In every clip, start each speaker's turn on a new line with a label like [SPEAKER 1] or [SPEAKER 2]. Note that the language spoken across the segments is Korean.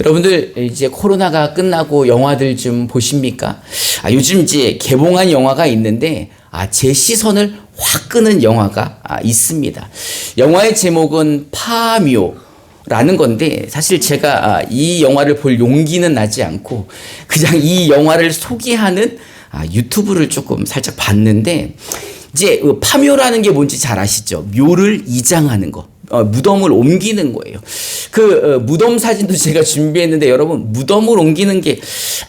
[SPEAKER 1] 여러분들 이제 코로나가 끝나고 영화들 좀 보십니까? 아, 요즘 이제 개봉한 영화가 있는데 아, 제 시선을 확 끄는 영화가 아, 있습니다. 영화의 제목은 파묘. 라는 건데 사실 제가 아, 이 영화를 볼 용기는 나지 않고 그냥 이 영화를 소개하는 아, 유튜브를 조금 살짝 봤는데 이제 그 파묘라는 게 뭔지 잘 아시죠? 묘를 이장하는 거. 어, 무덤을 옮기는 거예요. 그 어, 무덤 사진도 제가 준비했는데 여러분 무덤을 옮기는 게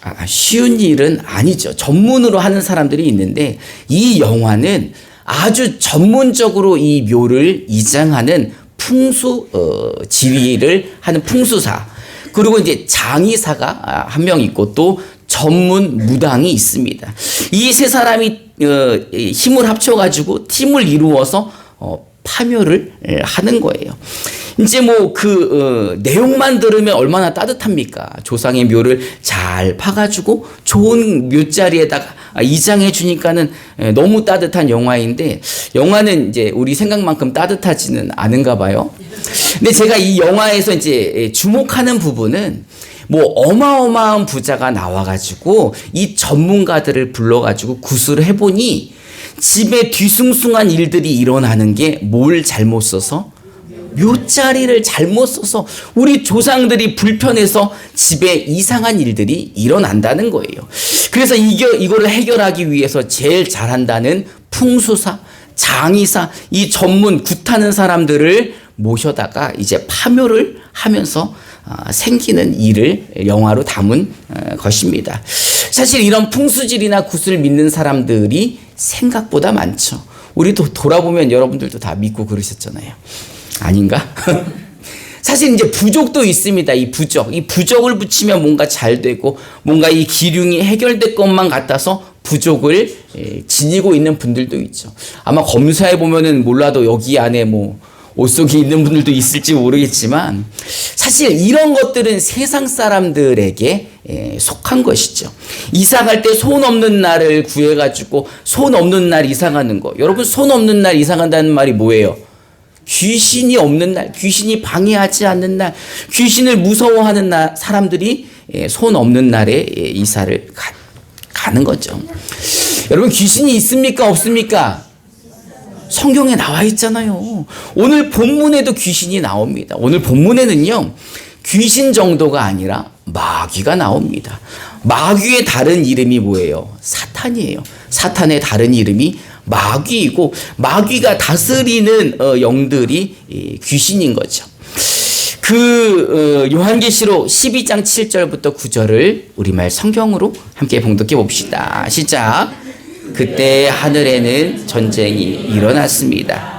[SPEAKER 1] 아, 쉬운 일은 아니죠. 전문으로 하는 사람들이 있는데 이 영화는 아주 전문적으로 이 묘를 이장하는 풍수 어, 지휘를 하는 풍수사 그리고 이제 장의사가 아, 한명 있고 또 전문 무당이 있습니다. 이 세 사람이 어, 힘을 합쳐가지고 팀을 이루어서 어, 파묘를 예, 하는 거예요. 이제 뭐그 어, 내용만 들으면 얼마나 따뜻합니까? 조상의 묘를 잘 파가지고 좋은 묘자리에다가 이장해 주니까는 예, 너무 따뜻한 영화인데 영화는 이제 우리 생각만큼 따뜻하지는 않은가 봐요. 근데 제가 이 영화에서 이제 예, 주목하는 부분은 뭐 어마어마한 부자가 나와가지고 이 전문가들을 불러가지고 구슬을 해보니 집에 뒤숭숭한 일들이 일어나는 게 뭘 잘못 써서 묘자리를 잘못 써서 우리 조상들이 불편해서 집에 이상한 일들이 일어난다는 거예요. 그래서 이겨, 이거를 해결하기 위해서 제일 잘한다는 풍수사, 장의사, 이 전문 굿하는 사람들을 모셔다가 이제 파묘를 하면서 아, 생기는 일을 영화로 담은 어, 것입니다. 사실 이런 풍수질이나 굿을 믿는 사람들이 생각보다 많죠. 우리도 돌아보면 여러분들도 다 믿고 그러셨잖아요. 아닌가? 사실 이제 부족도 있습니다. 이 부족. 이 부족을 붙이면 뭔가 잘 되고 뭔가 이 기륭이 해결될 것만 같아서 부족을 예, 지니고 있는 분들도 있죠. 아마 검사해 보면은 몰라도 여기 안에 뭐 옷 속에 있는 분들도 있을지 모르겠지만 사실 이런 것들은 세상 사람들에게 예, 속한 것이죠. 이사 갈 때 손 없는 날을 구해 가지고 손 없는 날 이사 가는 거. 여러분 손 없는 날 이사 간다는 말이 뭐예요? 귀신이 없는 날, 귀신이 방해하지 않는 날, 귀신을 무서워하는 날, 사람들이 예, 손 없는 날에 예, 이사를 가, 가는 거죠. 여러분 귀신이 있습니까 없습니까? 성경에 나와 있잖아요. 오늘 본문에도 귀신이 나옵니다. 오늘 본문에는요, 귀신 정도가 아니라 마귀가 나옵니다. 마귀의 다른 이름이 뭐예요? 사탄이에요. 사탄의 다른 이름이 마귀이고, 마귀가 다스리는 어, 영들이 귀신인 거죠. 그 어, 요한계시록 12장 7절부터 9절을 우리말 성경으로 함께 봉독해 봅시다. 시작. 그때 하늘에는 전쟁이 일어났습니다.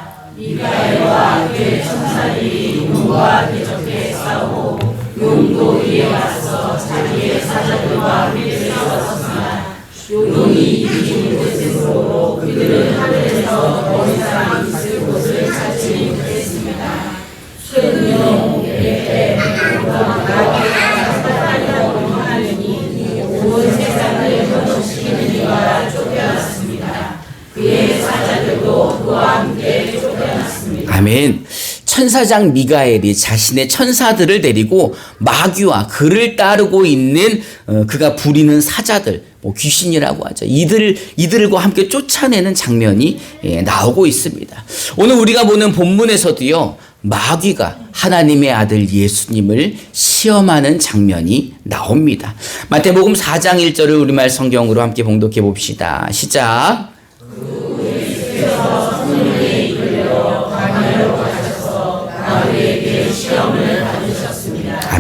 [SPEAKER 1] 그들은 하늘에서 더 이상 있을 곳을 찾지 못했습니다. 아멘. 천사장 미가엘이 자신의 천사들을 데리고 마귀와 그를 따르고 있는 어, 그가 부리는 사자들, 뭐 귀신이라고 하죠. 이들 이들과 함께 쫓아내는 장면이 예, 나오고 있습니다. 오늘 우리가 보는 본문에서도요. 마귀가 하나님의 아들 예수님을 시험하는 장면이 나옵니다. 마태복음 4장 1절을 우리말 성경으로 함께 봉독해 봅시다. 시작.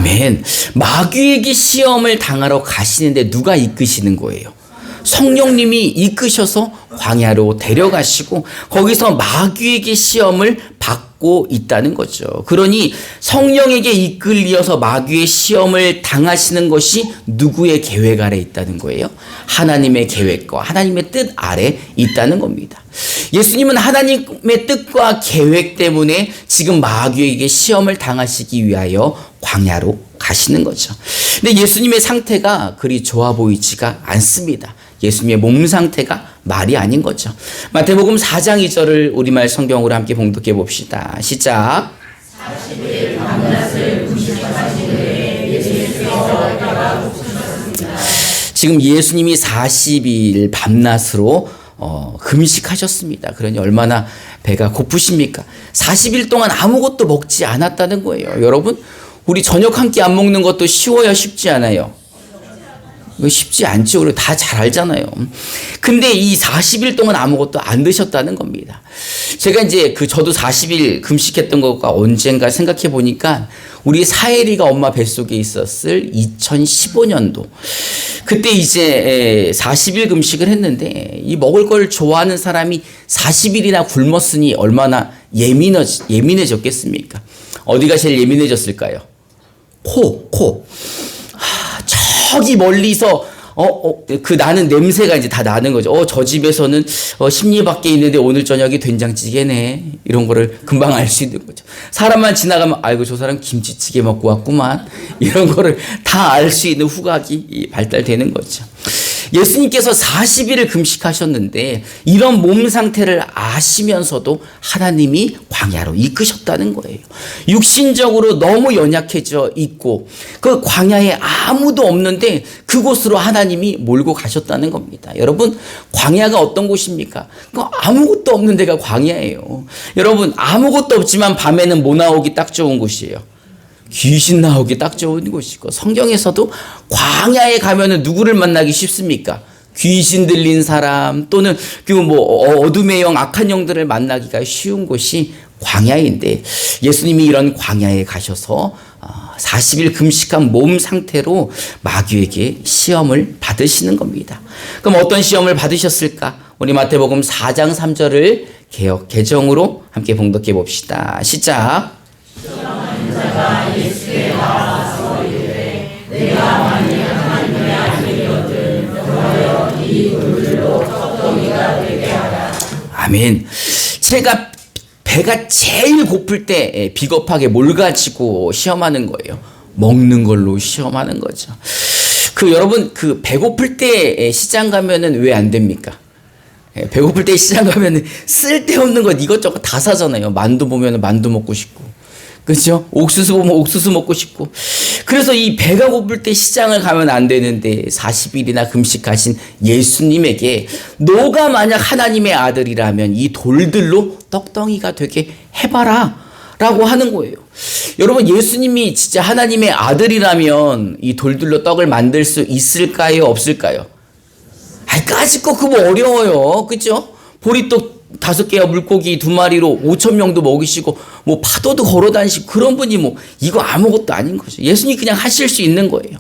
[SPEAKER 1] 아멘. 마귀에게 시험을 당하러 가시는데 누가 이끄시는 거예요? 성령님이 이끄셔서 광야로 데려가시고 거기서 마귀에게 시험을 받고 있다는 거죠. 그러니 성령에게 이끌려서 마귀의 시험을 당하시는 것이 누구의 계획 아래 있다는 거예요? 하나님의 계획과 하나님의 뜻 아래 있다는 겁니다. 예수님은 하나님의 뜻과 계획 때문에 지금 마귀에게 시험을 당하시기 위하여 광야로 가시는 거죠. 근데 예수님의 상태가 그리 좋아 보이지가 않습니다. 예수님의 몸 상태가 말이 아닌 거죠. 마태복음 4장 2절을 우리말 성경으로 함께 봉독해 봅시다. 시작. 40일 밤낮을 금식하신 후에 예수의 지금 예수님이 40일 밤낮으로 어, 금식하셨습니다. 그러니 얼마나 배가 고프십니까? 40일 동안 아무것도 먹지 않았다는 거예요. 여러분, 우리 저녁 한 끼 안 먹는 것도 쉬워야 쉽지 않아요. 쉽지 않죠. 그리고 다 잘 알잖아요. 근데 이 40일 동안 아무것도 안 드셨다는 겁니다. 제가 이제 그 저도 40일 금식했던 것과 언젠가 생각해 보니까 우리 사혜리가 엄마 뱃속에 있었을 2015년도. 그때 이제 40일 금식을 했는데 이 먹을 걸 좋아하는 사람이 40일이나 굶었으니 얼마나 예민해, 예민해졌겠습니까? 어디가 제일 예민해졌을까요? 코, 코. 저기 멀리서 어, 어, 그 나는 냄새가 이제 다 나는 거죠. 어, 저 집에서는 어, 심리 밖에 있는데 오늘 저녁이 된장찌개네. 이런 거를 금방 알 수 있는 거죠. 사람만 지나가면, 아이고, 저 사람 김치찌개 먹고 왔구만. 이런 거를 다 알 수 있는 후각이 발달되는 거죠. 예수님께서 40일을 금식하셨는데 이런 몸 상태를 아시면서도 하나님이 광야로 이끄셨다는 거예요. 육신적으로 너무 연약해져 있고 그 광야에 아무도 없는데 그곳으로 하나님이 몰고 가셨다는 겁니다. 여러분, 광야가 어떤 곳입니까? 그 아무것도 없는 데가 광야예요. 여러분, 아무것도 없지만 밤에는 뭐 나오기 딱 좋은 곳이에요. 귀신 나오기 딱 좋은 곳이고 성경에서도 광야에 가면은 누구를 만나기 쉽습니까? 귀신 들린 사람 또는 그뭐 어둠의 영 악한 영들을 만나기가 쉬운 곳이 광야인데 예수님이 이런 광야에 가셔서 40일 어, 금식한 몸 상태로 마귀에게 시험을 받으시는 겁니다. 그럼 어떤 시험을 받으셨을까? 우리 마태복음 4장 3절을 개혁 개정으로 함께 봉독해 봅시다. 시작. 아멘. 제가 배가 제일 고플 때 비겁하게 뭘 가지고 시험하는 거예요. 먹는 걸로 시험하는 거죠. 그 여러분 그 배고플 때 시장 가면은 왜 안 됩니까? 배고플 때 시장 가면은 쓸데없는 것 이것저것 다 사잖아요. 만두 보면은 만두 먹고 싶고 그렇죠? 옥수수 보면 옥수수 먹고 싶고. 그래서 이 배가 고플 때 시장을 가면 안 되는데 40일이나 금식하신 예수님에게 너가 만약 하나님의 아들이라면 이 돌들로 떡덩이가 되게 해봐라. 라고 하는 거예요. 여러분, 예수님이 진짜 하나님의 아들이라면 이 돌들로 떡을 만들 수 있을까요? 없을까요? 아이, 까짓 거 그거 어려워요. 그죠? 보리떡 다섯 개와 물고기 두 마리로 오천 명도 먹이시고 뭐 파도도 걸어 다니시고 그런 분이 뭐 이거 아무것도 아닌 거죠. 예수님 그냥 하실 수 있는 거예요.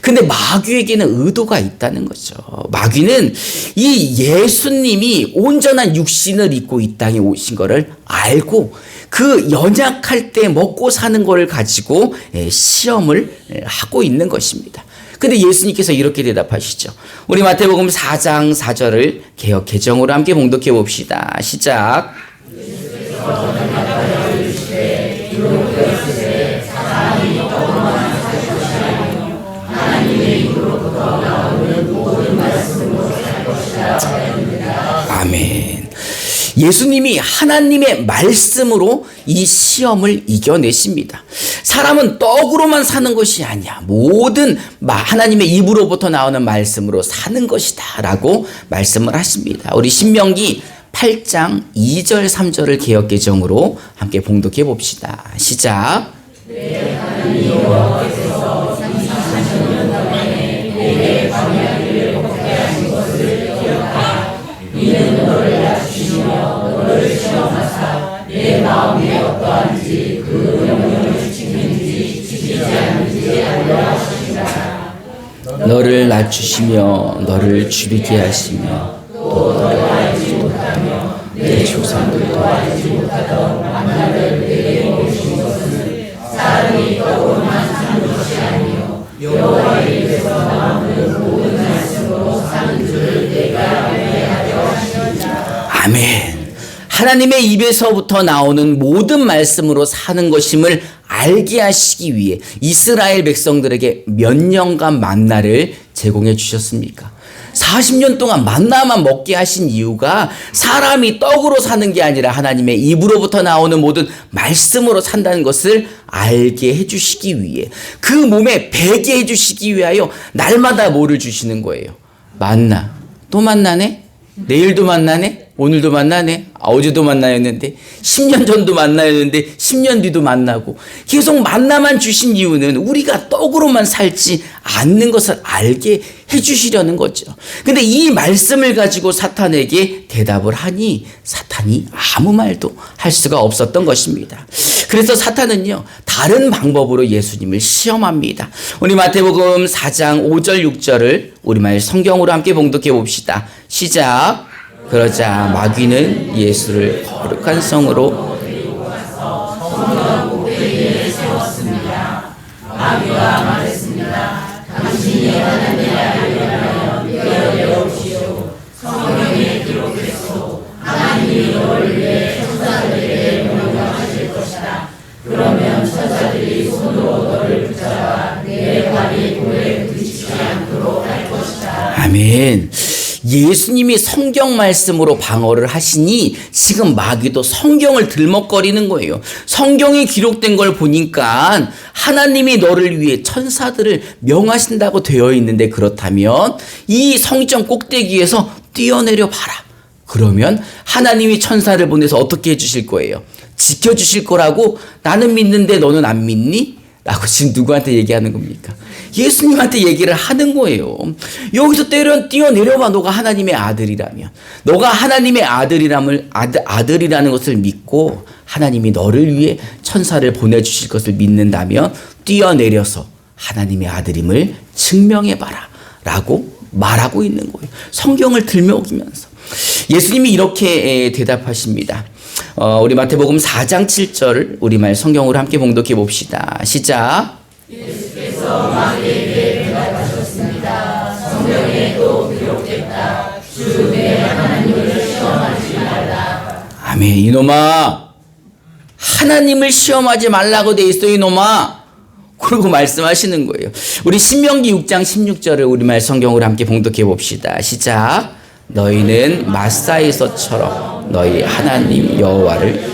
[SPEAKER 1] 근데 마귀에게는 의도가 있다는 거죠. 마귀는 이 예수님이 온전한 육신을 입고 이 땅에 오신 거를 알고 그 연약할 때 먹고 사는 거를 가지고 예, 시험을 예, 하고 있는 것입니다. 근데 예수님께서 이렇게 대답하시죠. 우리 마태복음 4장 4절을 개혁 개정으로 함께 봉독해 봅시다. 시작. 아멘. 예수님이 하나님의 말씀으로 이 시험을 이겨내십니다. 사람은 떡으로만 사는 것이 아니야. 모든 하나님의 입으로부터 나오는 말씀으로 사는 것이다. 라고 말씀을 하십니다. 우리 신명기 8장 2절 3절을 개혁 개정으로 함께 봉독해 봅시다. 시작. 네, 마음이 어떠한지 너를 낮추시며 너를 줄이게 하시며 또 너를 알지 못하며 내 조상들도 알지 못하던 만나를 내게 보신 것은 사람이 떠오르만 사는 것이 아니요 여호와의 입에서 나오는 모든 말씀으로 사는 줄을 내가 알게 하려 하시니라 아멘. 하나님의 입에서부터 나오는 모든 말씀으로 사는 것임을 알게 하시기 위해 이스라엘 백성들에게 몇 년간 만나를 제공해 주셨습니까? 40년 동안 만나만 먹게 하신 이유가 사람이 떡으로 사는 게 아니라 하나님의 입으로부터 나오는 모든 말씀으로 산다는 것을 알게 해주시기 위해 그 몸에 배게 해주시기 위하여 날마다 뭐를 주시는 거예요. 만나. 또 만나네? 내일도 만나네? 오늘도 만나네? 아, 어제도 만나였는데 10년 전도 만나였는데 10년 뒤도 만나고 계속 만나만 주신 이유는 우리가 떡으로만 살지 않는 것을 알게 해주시려는 거죠. 근데 이 말씀을 가지고 사탄에게 대답을 하니 사탄이 아무 말도 할 수가 없었던 것입니다. 그래서 사탄은요 다른 방법으로 예수님을 시험합니다. 우리 마태복음 4장 5절 6절을 우리말 성경으로 함께 봉독해 봅시다. 시작. 그러자 마귀는 예수를 거룩한 성으로 아멘. 예수님이 성경 말씀으로 방어를 하시니 지금 마귀도 성경을 들먹거리는 거예요. 성경에 기록된 걸 보니까 하나님이 너를 위해 천사들을 명하신다고 되어 있는데 그렇다면 이 성전 꼭대기에서 뛰어내려 봐라. 그러면 하나님이 천사를 보내서 어떻게 해주실 거예요? 지켜주실 거라고 나는 믿는데 너는 안 믿니? 라고 지금 누구한테 얘기하는 겁니까? 예수님한테 얘기를 하는 거예요. 여기서 때려 뛰어내려봐. 너가 하나님의 아들이라면. 너가 하나님의 아들이람을, 아들, 아들이라는 것을 믿고 하나님이 너를 위해 천사를 보내주실 것을 믿는다면 뛰어내려서 하나님의 아들임을 증명해봐라. 라고 말하고 있는 거예요. 성경을 들먹이면서. 예수님이 이렇게 대답하십니다. 어, 우리 마태복음 4장 7절 우리말 성경으로 함께 봉독해 봅시다. 시작. 예수께서 마귀에게 대답하셨습니다. 성경에도 기록됐다. 주 내 하나님을 시험하지 말라. 아멘. 이놈아, 하나님을 시험하지 말라고 돼 있어 이놈아. 그리고 말씀하시는 거예요. 우리 신명기 6장 16절을 우리말 성경으로 함께 봉독해 봅시다. 시작. 너희는 마사에서처럼 너희 하나님 여호와를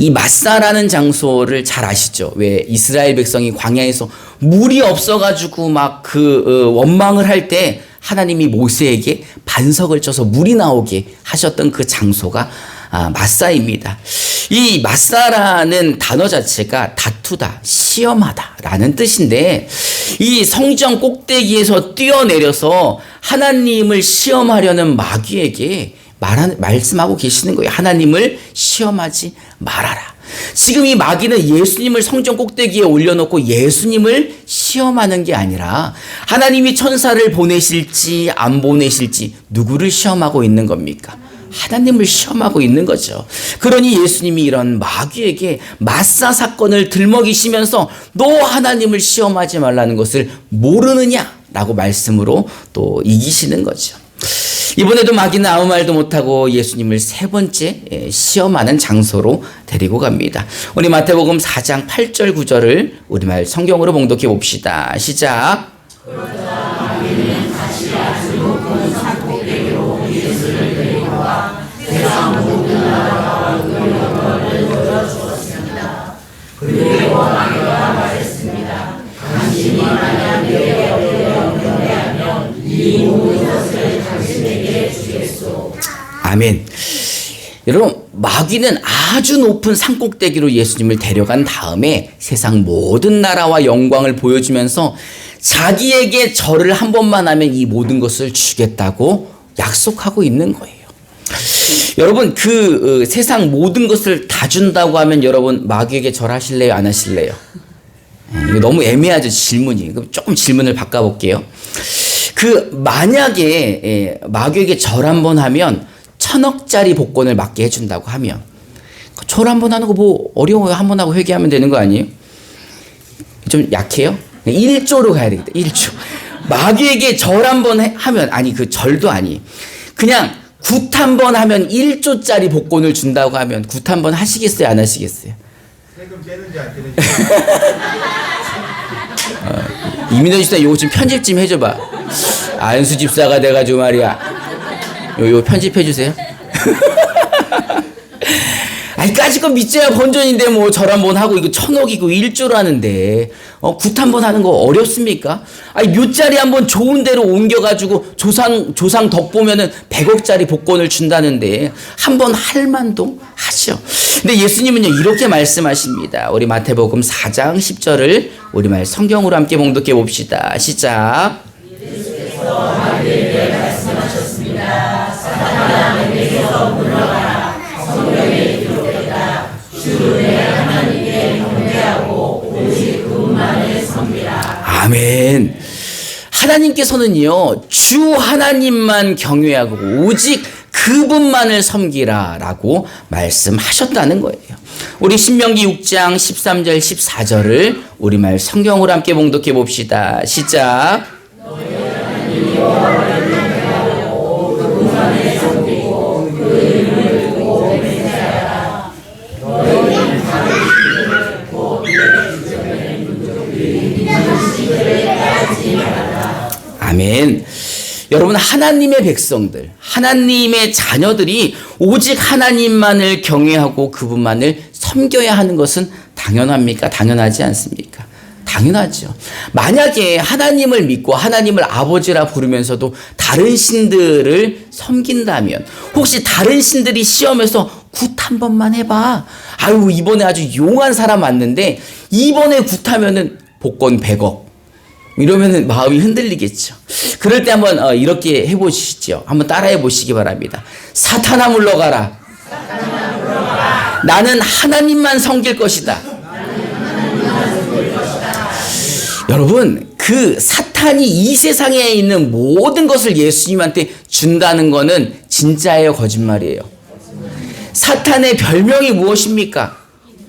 [SPEAKER 1] 이 마사라는 장소를 잘 아시죠? 왜 이스라엘 백성이 광야에서 물이 없어가지고 막 그 원망을 할 때 하나님이 모세에게 반석을 쳐서 물이 나오게 하셨던 그 장소가 아, 마사입니다. 이 마사라는 단어 자체가 다투다, 시험하다라는 뜻인데 이 성전 꼭대기에서 뛰어내려서 하나님을 시험하려는 마귀에게 말하, 말씀하고 계시는 거예요. 하나님을 시험하지 말아라. 지금 이 마귀는 예수님을 성전 꼭대기에 올려놓고 예수님을 시험하는 게 아니라 하나님이 천사를 보내실지 안 보내실지 누구를 시험하고 있는 겁니까? 하나님을 시험하고 있는 거죠. 그러니 예수님이 이런 마귀에게 마사 사건을 들먹이시면서 너 하나님을 시험하지 말라는 것을 모르느냐 라고 말씀으로 또 이기시는 거죠. 이번에도 마귀는 아무 말도 못하고 예수님을 세 번째 시험하는 장소로 데리고 갑니다. 우리 마태복음 4장 8절 9절을 우리말 성경으로 봉독해 봅시다. 시작. 아멘. 여러분, 마귀는 아주 높은 산꼭대기로 예수님을 데려간 다음에 세상 모든 나라와 영광을 보여주면서 자기에게 절을 한 번만 하면 이 모든 것을 주겠다고 약속하고 있는 거예요. 여러분, 그 어, 세상 모든 것을 다 준다고 하면 여러분 마귀에게 절하실래요? 안 하실래요? 음, 이거 너무 애매하죠, 질문이. 그럼 조금 질문을 바꿔볼게요. 그, 만약에 예, 마귀에게 절 한 번 하면 천억짜리 복권을 맞게 해준다고 하면 절 한 번 하는 거 뭐 어려워요. 한 번 하고 회개하면 되는 거 아니에요? 좀 약해요? 1조로 가야 되겠다. 1조. 마귀에게 절 한 번 하면 아니 그 절도 아니. 그냥 굿 한 번 하면 1조짜리 복권을 준다고 하면 굿 한 번 하시겠어요? 안 하시겠어요?
[SPEAKER 2] 세금 떼는지 안 떼는지
[SPEAKER 1] 이민호 씨나 요거 좀 편집 좀 해줘봐. 안수 집사가 돼가지고 말이야. 요, 요 편집해 주세요. 아이 까짓거 믿져야 본전인데 뭐 절 한번 하고 이거 천억이고 일조를 하는데 어 굿 한번 하는 거 어렵습니까? 아니 묘자리 한번 좋은 데로 옮겨가지고 조상 조상 덕 보면은 100억짜리 복권을 준다는데 한번 할 만도 하죠. 근데 예수님은요 이렇게 말씀하십니다. 우리 마태복음 4장 10절을 우리말 성경으로 함께 봉독해 봅시다. 시작. 아멘. 하나님께서는요, 주 하나님만 경외하고 오직 그분만을 섬기라라고 말씀하셨다는 거예요. 우리 신명기 6장 13절 14절을 우리말 성경으로 함께 봉독해 봅시다. 시작. 아멘. 여러분 하나님의 백성들, 하나님의 자녀들이 오직 하나님만을 경외하고 그분만을 섬겨야 하는 것은 당연합니까? 당연하지 않습니까? 당연하죠. 만약에 하나님을 믿고 하나님을 아버지라 부르면서도 다른 신들을 섬긴다면 혹시 다른 신들이 시험에서 굿 한 번만 해봐. 아유 이번에 아주 용한 사람 왔는데 이번에 굿하면은 복권 100억. 이러면은 마음이 흔들리겠죠. 그럴 때 한번 어, 이렇게 해보시죠. 한번 따라해 보시기 바랍니다. 사탄아 물러가라. 나는 하나님만 섬길 것이다. 여러분, 그 사탄이 이 세상에 있는 모든 것을 예수님한테 준다는 거는 진짜예요, 거짓말이에요. 사탄의 별명이 무엇입니까?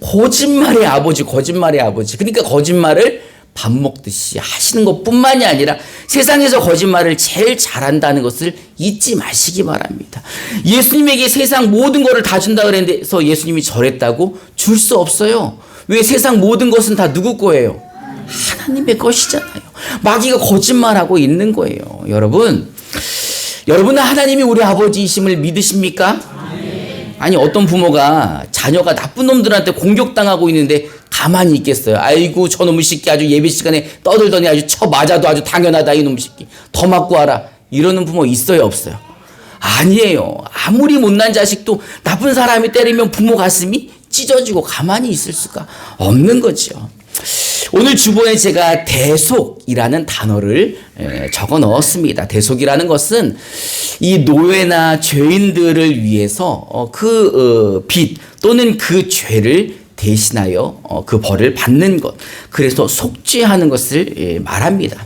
[SPEAKER 1] 거짓말의 아버지, 거짓말의 아버지. 그러니까 거짓말을 밥 먹듯이 하시는 것 뿐만이 아니라 세상에서 거짓말을 제일 잘한다는 것을 잊지 마시기 바랍니다. 예수님에게 세상 모든 것을 다 준다 그랬는데서 예수님이 저랬다고 줄 수 없어요. 왜 세상 모든 것은 다 누구 거예요? 하나님의 것이잖아요. 마귀가 거짓말하고 있는 거예요. 여러분, 여러분은 하나님이 우리 아버지이심을 믿으십니까? 아니 어떤 부모가 자녀가 나쁜 놈들한테 공격당하고 있는데 가만히 있겠어요. 아이고 저놈의 새끼 아주 예배 시간에 떠들더니 아주 쳐 맞아도 아주 당연하다 이놈의 새끼. 더 맞고 와라. 이러는 부모 있어요 없어요? 아니에요. 아무리 못난 자식도 나쁜 사람이 때리면 부모 가슴이 찢어지고 가만히 있을 수가 없는 거죠. 오늘 주보에 제가 대속이라는 단어를 에, 적어 넣었습니다. 대속이라는 것은 이 노예나 죄인들을 위해서 어, 그 어, 빚 또는 그 죄를 대신하여 어, 그 벌을 받는 것. 그래서 속죄하는 것을 예, 말합니다.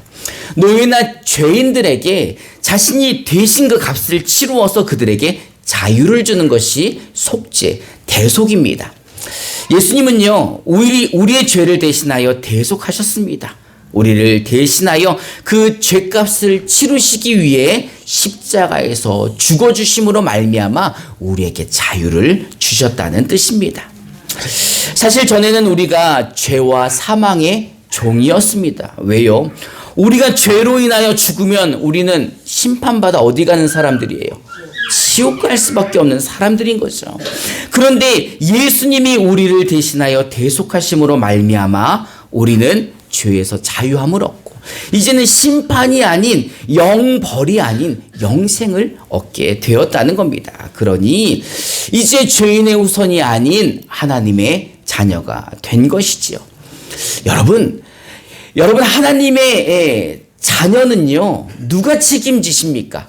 [SPEAKER 1] 노예나 죄인들에게 자신이 대신 그 값을 치루어서 그들에게 자유를 주는 것이 속죄, 대속입니다. 예수님은요, 우리, 우리의 죄를 대신하여 대속하셨습니다. 우리를 대신하여 그 죄값을 치르시기 위해 십자가에서 죽어주심으로 말미암아 우리에게 자유를 주셨다는 뜻입니다. 사실 전에는 우리가 죄와 사망의 종이었습니다. 왜요? 우리가 죄로 인하여 죽으면 우리는 심판받아 어디 가는 사람들이에요? 지옥 갈 수밖에 없는 사람들인 거죠. 그런데 예수님이 우리를 대신하여 대속하심으로 말미암아 우리는 죄에서 자유함을 얻고 이제는 심판이 아닌 영벌이 아닌 영생을 얻게 되었다는 겁니다. 그러니 이제 죄인의 우선이 아닌 하나님의 자녀가 된 것이지요. 여러분, 여러분 하나님의 자녀는요 누가 책임지십니까?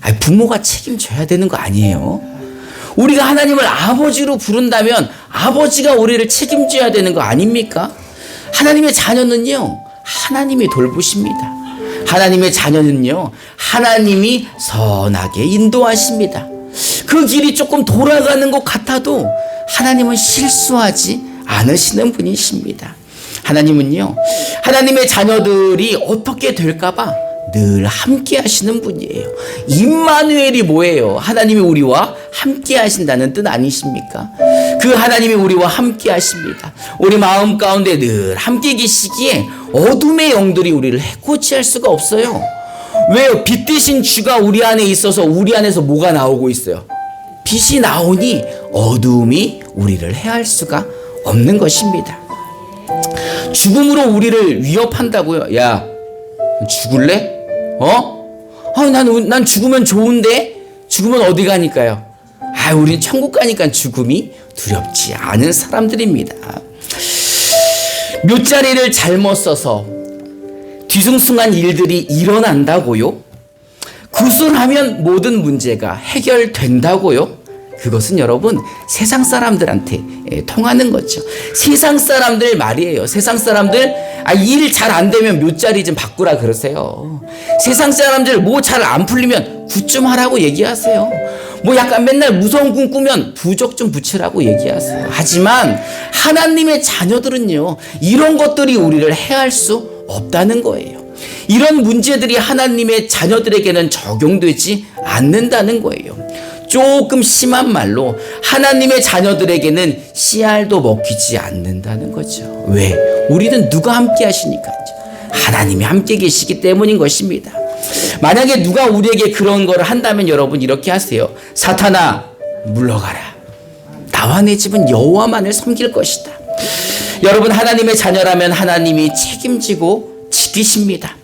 [SPEAKER 1] 아니, 부모가 책임져야 되는 거 아니에요? 우리가 하나님을 아버지로 부른다면 아버지가 우리를 책임져야 되는 거 아닙니까? 하나님의 자녀는요, 하나님이 돌보십니다. 하나님의 자녀는요, 하나님이 선하게 인도하십니다. 그 길이 조금 돌아가는 것 같아도 하나님은 실수하지 않으시는 분이십니다. 하나님은요, 하나님의 자녀들이 어떻게 될까봐 늘 함께 하시는 분이에요. 임마누엘이 뭐예요? 하나님이 우리와 함께 하신다는 뜻 아니십니까? 그 하나님이 우리와 함께 하십니다. 우리 마음 가운데 늘 함께 계시기에 어둠의 영들이 우리를 해코지 할 수가 없어요. 왜요? 빛 대신 주가 우리 안에 있어서 우리 안에서 뭐가 나오고 있어요? 빛이 나오니 어두움이 우리를 해할 수가 없는 것입니다. 죽음으로 우리를 위협한다고요. 야, 죽을래? 어? 아, 난, 난 죽으면 좋은데? 죽으면 어디 가니까요? 아, 우린 천국 가니까 죽음이 두렵지 않은 사람들입니다. 묘자리를 잘못 써서 뒤숭숭한 일들이 일어난다고요? 구술하면 모든 문제가 해결된다고요? 그것은 여러분 세상 사람들한테 예, 통하는 거죠. 세상 사람들 말이에요. 세상 사람들 아, 일 잘 안 되면 묘자리 좀 바꾸라 그러세요. 세상 사람들 뭐 잘 안 풀리면 굿 좀 하라고 얘기하세요. 뭐 약간 맨날 무서운 꿈 꾸면 부적 좀 붙이라고 얘기하세요. 하지만 하나님의 자녀들은요 이런 것들이 우리를 해할 수 없다는 거예요. 이런 문제들이 하나님의 자녀들에게는 적용되지 않는다는 거예요. 조금 심한 말로 하나님의 자녀들에게는 씨알도 먹히지 않는다는 거죠. 왜? 우리는 누가 함께 하시니까? 하나님이 함께 계시기 때문인 것입니다. 만약에 누가 우리에게 그런 걸 한다면 여러분 이렇게 하세요. 사탄아, 물러가라. 나와 내 집은 여호와만을 섬길 것이다. 여러분 하나님의 자녀라면 하나님이 책임지고 지키십니다.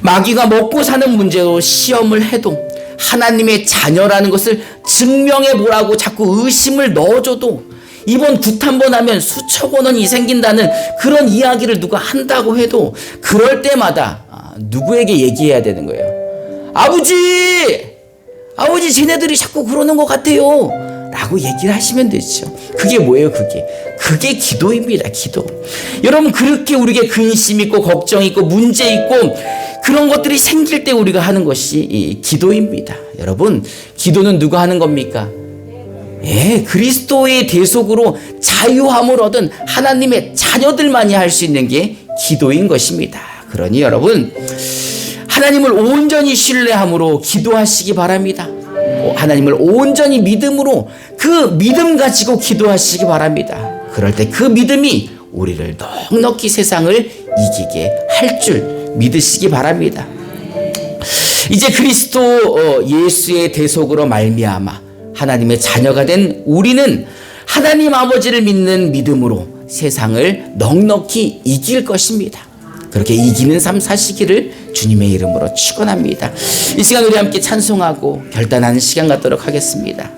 [SPEAKER 1] 마귀가 먹고 사는 문제로 시험을 해도 하나님의 자녀라는 것을 증명해 보라고 자꾸 의심을 넣어줘도 이번 굿 한 번 하면 수천억 원이 생긴다는 그런 이야기를 누가 한다고 해도 그럴 때마다 아, 누구에게 얘기해야 되는 거예요. 아버지! 아버지, 쟤네들이 자꾸 그러는 것 같아요. 라고 얘기를 하시면 되죠. 그게 뭐예요, 그게? 그게 기도입니다, 기도. 여러분, 그렇게 우리에게 근심 있고, 걱정 있고, 문제 있고, 그런 것들이 생길 때 우리가 하는 것이 이 기도입니다. 여러분, 기도는 누가 하는 겁니까? 예, 그리스도의 대속으로 자유함을 얻은 하나님의 자녀들만이 할 수 있는 게 기도인 것입니다. 그러니 여러분, 하나님을 온전히 신뢰함으로 기도하시기 바랍니다. 하나님을 온전히 믿음으로 그 믿음 가지고 기도하시기 바랍니다. 그럴 때 그 믿음이 우리를 넉넉히 세상을 이기게 할 줄 믿으시기 바랍니다. 이제 그리스도 어, 예수의 대속으로 말미암아 하나님의 자녀가 된 우리는 하나님 아버지를 믿는 믿음으로 세상을 넉넉히 이길 것입니다. 그렇게 이기는 삶 사시기를 주님의 이름으로 축원합니다. 이 시간 우리 함께 찬송하고 결단하는 시간 갖도록 하겠습니다.